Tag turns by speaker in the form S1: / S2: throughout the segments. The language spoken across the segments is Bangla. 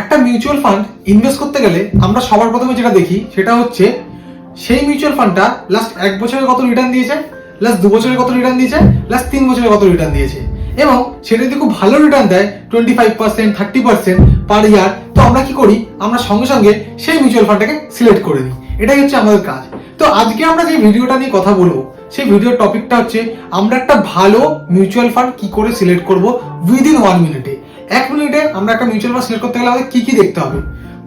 S1: একটা মিউচুয়াল ফান্ড ইনভেস্ট করতে গেলে আমরা সবার প্রথমে যেটা দেখি, সেটা হচ্ছে সেই মিউচুয়াল ফান্ডটা লাস্ট এক বছরে কত রিটার্ন দিয়েছে? লাস্ট দু বছরে কত রিটার্ন দিয়েছে? লাস্ট তিন বছরে কত রিটার্ন দিয়েছে? এবং সেটা যদি খুব ভালো রিটার্ন দেয় twenty five percent thirty percent per year তো আমরা কি করি? আমরা সঙ্গে সঙ্গে সেই মিউচুয়াল ফান্ডটাকে সিলেক্ট করে দিই এটাই হচ্ছে আমাদের কাজ। তো আজকে আমরা যে ভিডিওটা নিয়ে কথা বলব, সেই ভিডিওর টপিকটা হচ্ছে, আমরা একটা ভালো মিউচুয়াল ফান্ড কি করে সিলেক্ট করব উইদিন ওয়ান মিনিটে এক মিনিটে আমরা একটা মিউচুয়াল ফান্ড সিলেক্ট করতে গেলে আমাদের কি কি দেখতে হবে?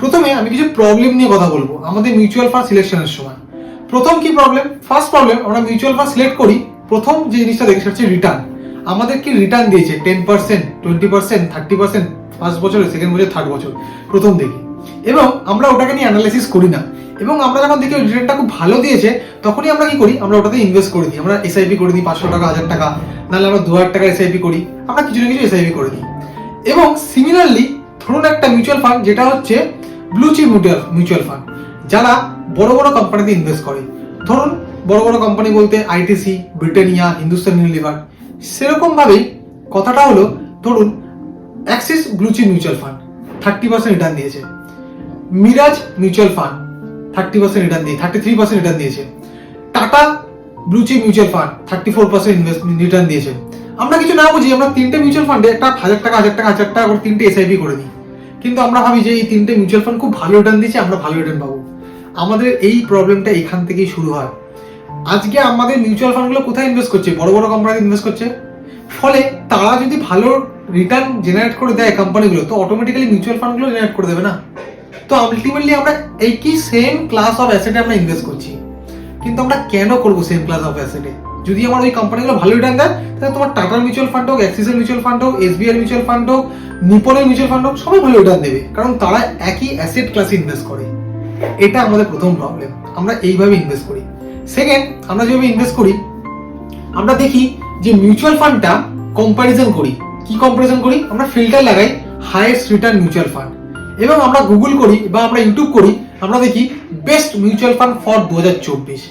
S1: প্রথমে আমি কিছু প্রবলেম নিয়ে কথা বলব, আমাদের মিউচুয়াল ফান্ড সিলেকশনের সময়। প্রথম কি প্রবলেম ফার্স্ট প্রবলেম আমরা মিউচুয়াল ফান্ড সিলেক্ট করি, প্রথম যে জিনিসটা দেখি সেটা হচ্ছে রিটার্ন আমাদের কি রিটার্ন দিয়েছে? Ten percent twenty percent thirty percent first বছর সেকেন্ড বছর থার্ড বছর, প্রথম দেখি। এবং আমরা ওটাকে নিয়ে অ্যানালাইসিস করি না। এবং আমরা যখন দেখি রিটার্নটা খুব ভালো দিয়েছে, তখনই আমরা কি করি? আমরা ওটাতে ইনভেস্ট করে দিই। আমরা এসআইপি করে দিই, পাঁচশো টাকা, হাজার টাকা, নাহলে আমরা দু হাজার টাকা এসআইপি করি। আমরা কিছু না কিছু এসআইপি করে দিই। এবং সিমিলারলি ধরুন একটা মিউচুয়াল ফান্ড যেটা হচ্ছে ব্লু চিপ মিউচুয়াল ফান্ড যারা বড় বড় কোম্পানিতে ইনভেস্ট করে। ধরুন বড় বড় কোম্পানি বলতে আইটিসি ব্রিটানিয়া হিন্দুস্তান ইউনিলিভার সেরকম ভাবেই কথাটা হলো, ধরুন Axis blue chip mutual fund thirty percent return দিয়েছে। Mirae mutual fund thirty percent return দিয়ে থার্টি থ্রি পার্সেন্ট রিটার্ন দিয়েছে। Tata blue chip mutual fund thirty four percent investment return দিয়েছে। আমরা কিছু না বুঝি, আমরা তিনটে মিউচুয়াল ফান্ডে একটা হাজার টাকা হাজার টাকা হাজার টাকা করে তিনটে এসআইপি করে দিই। কিন্তু আমরা ভাবি যে এই তিনটে মিউচুয়াল ফান্ড খুব ভালো রিটার্ন দিয়েছে আমরা ভালো রিটার্ন পাবো। আমাদের এই প্রবলেমটা এখান থেকেই শুরু হয়। আজকে আমাদের মিউচুয়াল ফান্ডগুলো কোথায় ইনভেস্ট করছে? বড় বড় কোম্পানিতে ইনভেস্ট করছে। ফলে তারা যদি ভালো রিটার্ন জেনারেট করে দেয় কোম্পানিগুলো তো অটোমেটিক্যালি মিউচুয়াল ফান্ডগুলো জেনারেট করে দেবে না। তো আলটিমেটলি আমরা একই সেম ক্লাস অফ অ্যাসেটে আমরা ইনভেস্ট করছি। কিন্তু আমরা কেন করব সেম ক্লাস অফ অ্যাসেটে যদি আমার ওই কোম্পানিগুলো ভালো রিটার্ন দেয়, তাহলে তোমার টাটার মিউচুয়াল ফান্ড হোক অ্যাক্সিসের মিউচুয়াল ফান্ড হোক এসবিআই মিউচুয়াল ফান্ড হোক নিপনের মিউচুয়াল ফান্ড হোক, সবাই ভালো রিটার্ন দেবে। কারণ তারা একই অ্যাসেট ক্লাসে ইনভেস্ট করে। এটা আমাদের প্রথম প্রবলেম আমরা এইভাবে ইনভেস্ট করি। সেকেন্ড আমরা যেভাবে ইনভেস্ট করি, আমরা দেখি যে মিউচুয়াল ফান্ডটা কম্প্যারিজন করি। কি কম্পারিজন করি? আমরা ফিল্টার লাগাই হাইয়েস্ট রিটার্ন মিউচুয়াল ফান্ড এবং আমরা গুগল করি বা আমরা ইউটিউব করি, আমরা দেখি বেস্ট মিউচুয়াল ফান্ড ফর দু হাজার চব্বিশ।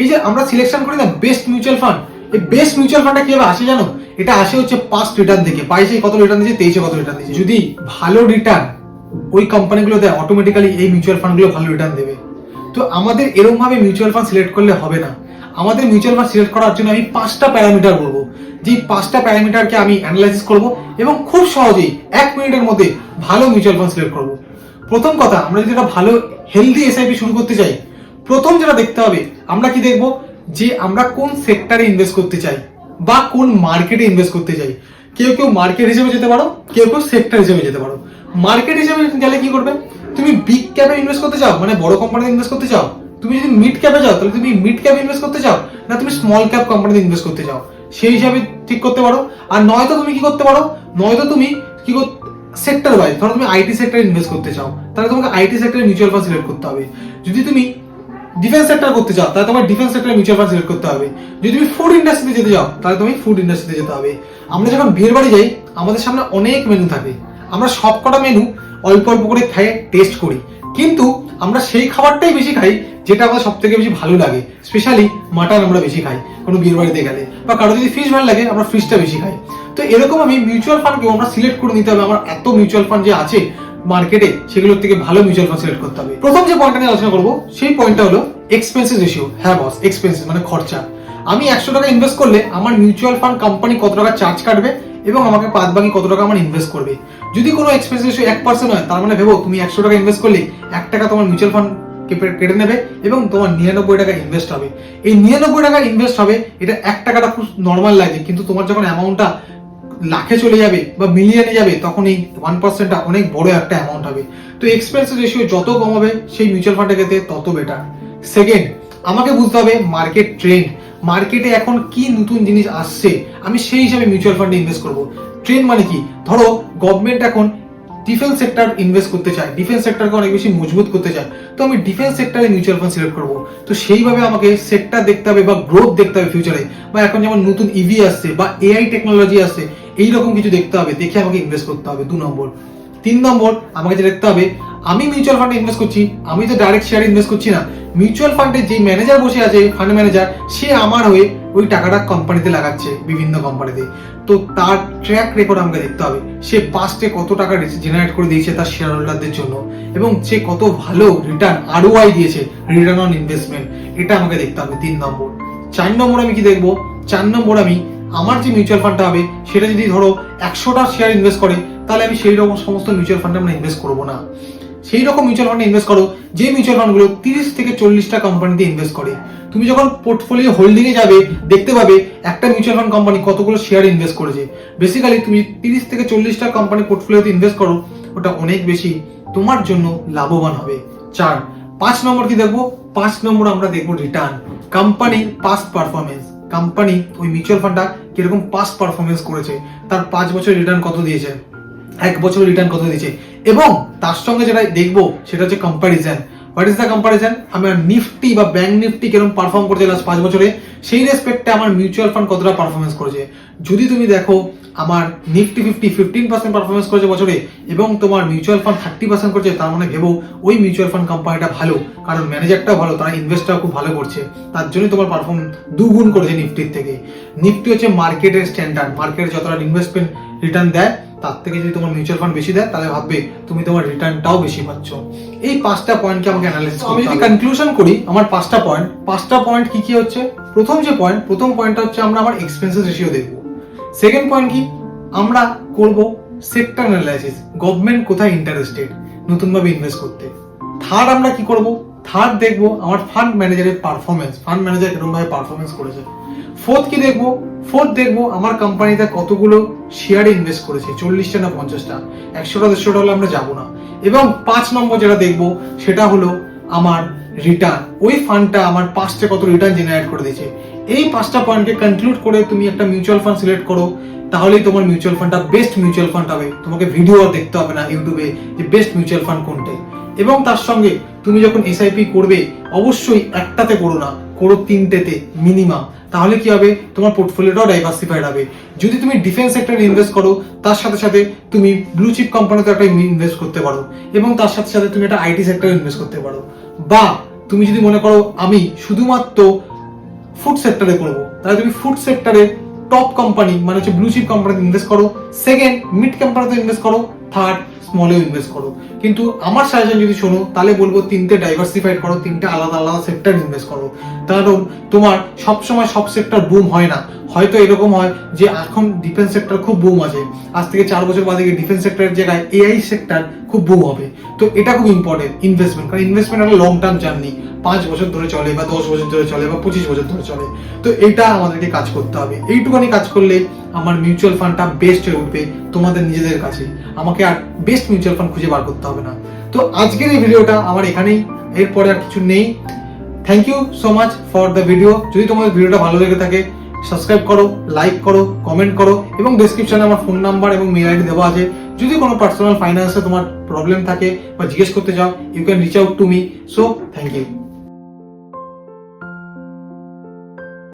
S1: এই যে আমরা সিলেকশন করি না বেস্ট মিউচুয়াল ফান্ড এই বেস্ট মিউচুয়াল ফান্ডটা কীভাবে আসে জানো? এটা আসে হচ্ছে পাস্ট রিটার্ন থেকে বাইশে কত রিটার্ন দিয়েছে, তেইশে কত রিটার্ন দিয়েছে। যদি ভালো রিটার্ন ওই কোম্পানিগুলো দেয় অটোমেটিক্যালি এই মিউচুয়াল ফান্ডগুলো ভালো রিটার্ন দেবে। তো আমাদের এরকম ভাবে মিউচুয়াল ফান্ড সিলেক্ট করলে হবে না। আমাদের মিউচুয়াল ফান্ড সিলেক্ট করার জন্য আমি পাঁচটা প্যারামিটার বলব। যে পাঁচটা প্যারামিটারকে আমি অ্যানালাইসিস করব এবং খুব সহজেই এক মিনিটের মধ্যে ভালো মিউচুয়াল ফান্ড সিলেক্ট করব। প্রথম কথা, আমরা যদি একটা ভালো হেলদি এসআইপি শুরু করতে চাই, প্রথম যেটা দেখতে হবে আমরা কি দেখব? যে আমরা কোন সেক্টরে ইনভেস্ট করতে চাই বা কোন মার্কেটে ইনভেস্ট করতে চাই। কেউ কেউ মার্কেট হিসেবে যেতে পারো, কেউ কেউ সেক্টর হিসেবে যেতে পারো। মার্কেট হিসেবে গেলে কি করবে? তুমি বিগ ক্যাপে ইনভেস্ট করতে চাও মানে বড় কোম্পানিতে ইনভেস্ট করতে চাও। তুমি যদি মিড ক্যাপে যাও, তাহলে তুমি মিড ক্যাপে ইনভেস্ট করতে চাও না তুমি স্মল ক্যাপ কোম্পানিতে ইনভেস্ট করতে চাও? সেই হিসাবে ঠিক করতে পারো। আর নয়তো তুমি কি করতে পারো? নয়তো তুমি কি সেক্টর ওয়াইজ ধরো তুমি আইটি সেক্টরে ইনভেস্ট করতে চাও, তাহলে তোমাকে আইটি সেক্টরে মিউচুয়াল ফান্ড সিলেক্ট করতে হবে। যদি তুমি ডিফেন্স সেক্টর করতে চাও তাহলে তোমার ডিফেন্স সেক্টরে মিউচুয়াল ফান্ড সিলেক্ট করতে হবে। যদি তুমি ফুড ইন্ডাস্ট্রিতে যেতে চাও তাহলে তুমি ফুড ইন্ডাস্ট্রিতে যেতে হবে। আমরা যখন বিয়ের বাড়ি যাই, আমাদের সামনে অনেক মেনু থাকে। আমরা সব কটা মেনু অল্প অল্প করে খেয়ে টেস্ট করি। কিন্তু আমরা সেই খাবারটাই বেশি খাই, যেটা আমাদের সব থেকে বেশি ভালো লাগে। স্পেশালি মাটন আমরা বেশি খাই, কোনো বিয়ের বাড়িতে গেলে। বা কারও যদি ফিশ ভালো লাগে, আমরা ফিশটা বেশি খাই। তো এরকম আমি মিউচুয়াল ফান্ডকেও আমরা সিলেক্ট করে নিতে হবে। আমার এত মিউচুয়াল ফান্ড যে আছে মার্কেটে সেগুলোর থেকে ভালো মিউচুয়াল ফান্ড সিলেক্ট করতে হবে। প্রথম যে পয়েন্টটা নিয়ে আলোচনা করব, সেই পয়েন্টটা হলো এক্সপেন্সেস রেশিও হ্যাঁ বস এক্সপেন্সেস মানে খরচা। আমি একশো টাকা ইনভেস্ট করলে আমার মিউচুয়াল ফান্ড কোম্পানি কত টাকা চার্জ কাটবে এবং আমাকে বাদ বাকি কত টাকা আমার ইনভেস্ট করবে। যদি কোনো এক্সপেন্স রেশিও এক পার্সেন্ট হয়, তার মানে ভেবো তুমি একশো টাকা ইনভেস্ট করলে এক টাকা তোমার মিউচুয়াল ফান্ড কেটে নেবে এবং তোমার নিরানব্বই টাকা ইনভেস্ট হবে। এই নিরানব্বই টাকা ইনভেস্ট হবে, এটা এক টাকাটা খুব নর্মাল লাগে, কিন্তু তোমার যখন অ্যামাউন্টটা লাখে চলে যাবে বা মিলিয়নে যাবে তখন এই ওয়ান পার্সেন্টটা অনেক বড় একটা অ্যামাউন্ট হবে। তো এক্সপেন্স রেশিও যত কমাবে সেই মিউচুয়াল ফান্ডে গেতে তত বেটার সেকেন্ড আমাকে বুঝতে হবে মার্কেট ট্রেন্ড মার্কেটে এখন কি নতুন জিনিস আসছে, আমি সেই হিসাবে মিউচুয়াল ফান্ডে ইনভেস্ট করব। ট্রেন্ড মানে কি? ধরো গভর্নমেন্ট এখন ডিফেন্স সেক্টর ইনভেস্ট করতে চায়। ডিফেন্স সেক্টরকে অনেক বেশি মজবুত করতে চায়। তো আমি ডিফেন্স সেক্টরে মিউচুয়াল ফান্ড সিলেক্ট করব। তো সেইভাবে আমাকে সেক্টর দেখতে হবে বা গ্রোথ দেখতে হবে ফিউচারে বা এখন যেমন নতুন ইভি আসছে বা এআই টেকনোলজি আসছে এইরকম কিছু দেখতে হবে, দেখে আমাকে ইনভেস্ট করতে হবে, দু নম্বর। তিন নম্বর, আমাকে যেটা দেখতে হবে, আমি মিউচুয়াল ফান্ডে ইনভেস্ট করছি, আমি তো ডাইরেক্ট শেয়ারে ইনভেস্ট করছি না। মিউচুয়াল ফান্ডে যে ম্যানেজার বসে আছে ফান্ড ম্যানেজার সে আমার হয়ে ওই টাকাটা কোম্পানিতে লাগাচ্ছে, বিভিন্ন কোম্পানিতে তো। তার ট্র্যাক রেকর্ড আমাকে দেখতে হবে। সে পাস্টে কত টাকা জেনারেট করে দিয়েছে তার শেয়ার হোল্ডারদের জন্য, এবং সে কত ভালো রিটার্ন আরওআই দিয়েছে রিটার্ন অন ইনভেস্টমেন্ট এটা আমাকে দেখতে হবে, তিন নম্বর। চার নম্বর আমি কি দেখব? চার নম্বর আমি আমার যে মিউচুয়াল ফান্ডটা হবে, সেটা যদি ধরো একশোটা শেয়ার ইনভেস্ট করে, তাহলে আমি সেই রকম সমস্ত মিউচুয়াল ফান্ডে আমরা ইনভেস্ট করব না। সেই রকম মিউচুয়াল ফান্ডে ইনভেস্ট করো, যে মিউচুয়াল ফান্ডগুলো তিরিশ থেকে চল্লিশটা কোম্পানিতে ইনভেস্ট করে। তুমি যখন পোর্টফোলিও হোল্ডিংয়ে যাবে, দেখতে পাবে একটা মিউচুয়াল ফান্ড কোম্পানি কতগুলো শেয়ার ইনভেস্ট করেছে। বেসিক্যালি তুমি তিরিশ থেকে চল্লিশটা কোম্পানি পোর্টফোলিওতে ইনভেস্ট করো, ওটা অনেক বেশি। তোমার জন্য লাভবান হবে। চার, পাঁচ নম্বর কি দেখব? পাঁচ নম্বর আমরা দেখব রিটার্ন কোম্পানির পাস্ট পারফরমেন্স কোম্পানি ওই মিউচুয়াল ফান্ডটা কীরকম পাস পারফরমেন্স করেছে, তার পাঁচ বছর রিটার্ন কত দিয়েছে, এক বছর রিটার্ন কত দিয়েছে, এবং তার সঙ্গে যেটা দেখব, সেটা হচ্ছে comparison what is the comparison আমার নিফটি বা ব্যাংক নিফটি কীরকম পারফর্ম করেছে লাস্ট পাঁচ বছরে, সেই রেসপেক্টে আমার মিউচুয়াল ফান্ড কতটা পারফরমেন্স করেছে। যদি তুমি দেখো আমার Nifty fifty fifteen percent performance করেছে বছরে এবং তোমার মিউচুয়াল ফান্ড থার্টি পার্সেন্ট করছে তার মানে ভেবো ওই মিউচুয়াল ফান্ড কোম্পানিটা ভালো কারণ ম্যানেজারটাও ভালো তারা ইনভেস্টটাও খুব ভালো করছে। তার জন্য তোমার পারফর্ম দুগুণ করেছে নিফটির থেকে। নিফটি হচ্ছে মার্কেটের স্ট্যান্ডার্ড মার্কেটে যতটা ইনভেস্টমেন্ট রিটার্ন দেয় তার থেকে যদি তোমার মিউচুয়াল ফান্ড বেশি দেয় তাহলে ভাববে তুমি তোমার রিটার্নটাও বেশি পাচ্ছ। এই পাঁচটা পয়েন্টকে আমাকে অ্যানালাইসিস আমি যদি কনক্লুশন করি আমার পাঁচটা পয়েন্ট পাঁচটা পয়েন্ট কি কি হচ্ছে? প্রথম যে পয়েন্ট প্রথম পয়েন্টটা হচ্ছে আমরা আমার এক্সপেন্সেস রেশিও দেখব। সেকেন্ড পয়েন্ট কি? আমরা করব সেক্টর অ্যানালাইসিস গভর্নমেন্ট কোথায় ইন্টারেস্টেড নতুনভাবে ইনভেস্ট করতে। থার্ড আমরা কি করব? থার্ড দেখব আমার ফান্ড ম্যানেজারের পারফরমেন্স ফান্ড ম্যানেজার কীরকম ভাবে পারফরমেন্স করেছে? ফোর্থ কি দেখব? ফোর্থ দেখব আমার কোম্পানিতে কতগুলো শেয়ারে ইনভেস্ট করেছে? চল্লিশটা না পঞ্চাশটা? একশোটা, দেড়শোটা হলে আমরা যাব না। এবং পাঁচ নম্বর যেটা দেখব, সেটা হলো আমার রিটার্ন ওই ফান্ডটা আমার পাঁচটা কত রিটার্ন জেনারেট করে দিয়েছে? এই পাঁচটা পয়েন্টকে কনক্লুড করে তুমি একটা মিউচুয়াল ফান্ড সিলেক্ট করো, তাহলেই তোমার মিউচুয়াল ফান্ডটা বেস্ট মিউচুয়াল ফান্ড হবে। তোমাকে ভিডিও দেখতে হবে না ইউটিউবে যে বেস্ট মিউচুয়াল ফান্ড কোনটাই এবং তার সঙ্গে তুমি যখন এসআইপি করবে, অবশ্যই একটাতে করো না, করো তিনটেতে মিনিমাম তাহলে কি হবে? তোমার পোর্টফোলিওটাও ডাইভার্সিফাইড হবে। যদি তুমি ডিফেন্স সেক্টরে ইনভেস্ট করো, তার সাথে সাথে তুমি ব্লু চিপ কোম্পানিতে একটা ইনভেস্ট করতে পারো। এবং তার সাথে সাথে তুমি একটা আইটি সেক্টরে ইনভেস্ট করতে পারো। বা তুমি যদি মনে করো আমি শুধুমাত্র ফুড সেক্টরে করব। তাহলে তুমি ফুড সেক্টরে টপ কোম্পানি মানে হচ্ছে ব্লু চিপ কোম্পানিতে ইনভেস্ট করো। সেকেন্ড মিড কোম্পানিতে ইনভেস্ট করো। থার্ড স্মলেও ইনভেস্ট করো। কিন্তু আমার সাজেশন যদি শোনো, তাহলে বলব তিনটে ডাইভার্সিফাইড করো, তিনটে আলাদা আলাদা সেক্টর ইনভেস্ট করো। কারণ তোমার সবসময় সব সেক্টর বুম হয় না। হয়তো এরকম হয় যে এখন ডিফেন্স সেক্টর খুব বুম আছে। আজ থেকে চার বছর বাদে ডিফেন্স সেক্টরের জায়গায় এআই সেক্টর খুব বুম হবে। তো এটা খুব ইম্পর্টেন্ট ইনভেস্টমেন্ট কারণ ইনভেস্টমেন্ট একটা লং টার্ম জার্নি পাঁচ বছর ধরে চলে বা দশ বছর ধরে চলে বা পঁচিশ বছর ধরে চলে। তো এটা আমাদেরকে কাজ করতে হবে। এইটুখানি কাজ করলে আমার মিউচুয়াল ফান্ডটা বেস্ট হয়ে উঠবে তোমাদের নিজেদের কাছে। আমাকে আর বেস্ট মিউচুয়াল ফান্ড খুঁজে বার করতে হবে না। তো আজকের এই ভিডিওটা আমার এখানেই। এরপরে আর কিছু নেই। Thank you so much for the video যদি তোমাদের ভিডিওটা ভালো লেগে থাকে সাবস্ক্রাইব করো লাইক করো কমেন্ট করো, এবং ডিসক্রিপশানে আমার ফোন নাম্বার এবং মেল আইডি দেওয়া আছে। যদি কোনো পার্সোনাল ফাইন্যান্সে তোমার প্রবলেম থাকে বা জিজ্ঞেস করতে চাও you can reach out to me so thank you